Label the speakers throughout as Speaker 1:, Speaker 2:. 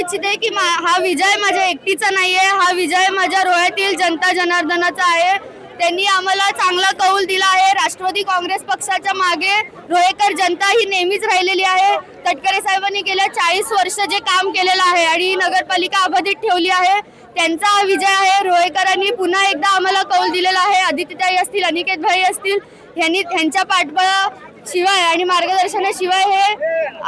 Speaker 1: इच्छिते की मा- हा विजय माझ्या एकटीचा नाहीये हा विजय माझ्या रोह्यातील जनता जनार्दनाचा आहे. त्यांनी आम्हाला चांगला कौल दिला आहे. राष्ट्रवादी काँग्रेस पक्षाच्या मागे रोहेकर जनता ही नेहमीच राहिलेली आहे. तटकरे साहेबांनी गेल्या चाळीस वर्ष जे काम केलेलं आहे आणि नगरपालिका अबाधित ठेवली आहे त्यांचा हा विजय आहे. रोहेकरांनी पुन्हा एकदा आम्हाला कौल दिलेला आहे. आदित्यताई असतील अनिकेत भाई असतील यांनी त्यांच्या पाठबळा शिवाय आणि मार्गदर्शनाशिवाय हे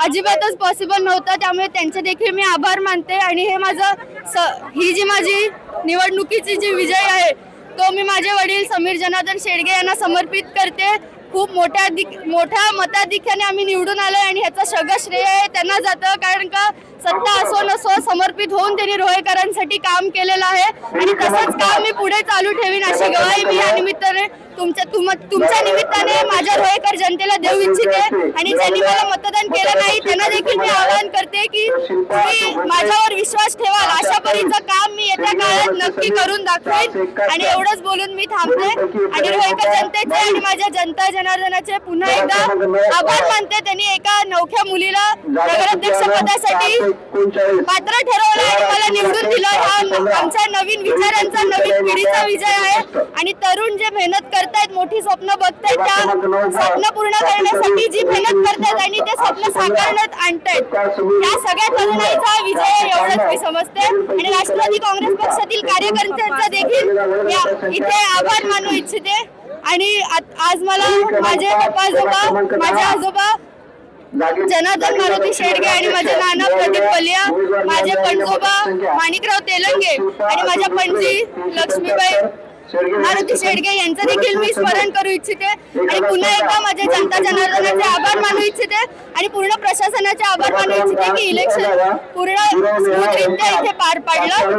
Speaker 1: अजिबातच पॉसिबल नव्हतं. त्यामुळे त्यांचे देखील मी आभार मानते आणि हे माझं स ही जी माझी निवडणुकीची जी विजय आहे तो मी माझे वडील समीर जनार्दन शेडगे यांना समर्पित करते. खूप मोठ्या अधिक मोठ्या मताधिक्याने आम्ही निवडून आलो आणि ह्याचं सगळं श्रेय आहे त्यांना जातं. कारण का सत्ता असो नसो समर्पित होऊन त्यांनी रोहेकरांसाठी काम केलेलं आहे. आणि तसंच काम मी पुढे चालू ठेवीन अशी गवाही मी या निमित्ताने तुमच्या तुम तुमच्या निमित्ताने माझ्या रोहेकर जनतेला देऊ इच्छिते. आणि ज्यांनी मला मतदान केलं नाही त्यांना देखील मी आवाहन करते की तुम्ही माझ्यावर विश्वास ठेवाल. अशा परीचं काम मी येत्या काळात नक्की करून दाखवेन आणि एवढंच बोलून मी थांबते. आणि रोहेकर जनतेचे आणि माझ्या जनता जनार्दनाचे पुन्हा एकदा आभार मानते त्यांनी एका नवख्या मुलीला नगराध्यक्ष पदासाठी पात्र ठरवलं आणि दिलं हा आमच्या नवीन विचारांचा नवीन पिढीचा विजय आहे आणि तरुण जे मेहनत करतायत मोठी स्वप्न बघतायत त्या स्वप्न पूर्ण करण्यासाठी जी मेहनत करतायत आणि ते स्वप्न साकारण्यात आणतायत या सगळ्या तरुणाईचा विजय एवढंच मी समजते. आणि राष्ट्रवादी काँग्रेस पक्षातील कार्यकर्त्यांचा देखील इथे आभार मानू इच्छिते. आणि आज मला माझे पप्पा आजोबा माझे आजोबा जनार्दन मारुती शेडगे आणि माझे नाना प्रदीप पलिया माझे पणजोबा माणिकराव तेलंगे आणि माझ्या पणजी लक्ष्मीबाई मारुती शेडगे यांचं देखील मी स्मरण करू इच्छिते. आणि पुन्हा एकदा माझ्या जनता जनार्दनाचे आभार मानू इच्छिते आणि पूर्ण प्रशासनाचे आभार मानू इच्छिते की इलेक्शन पूर्ण स्मूथरित्या इथे पार पाडलं.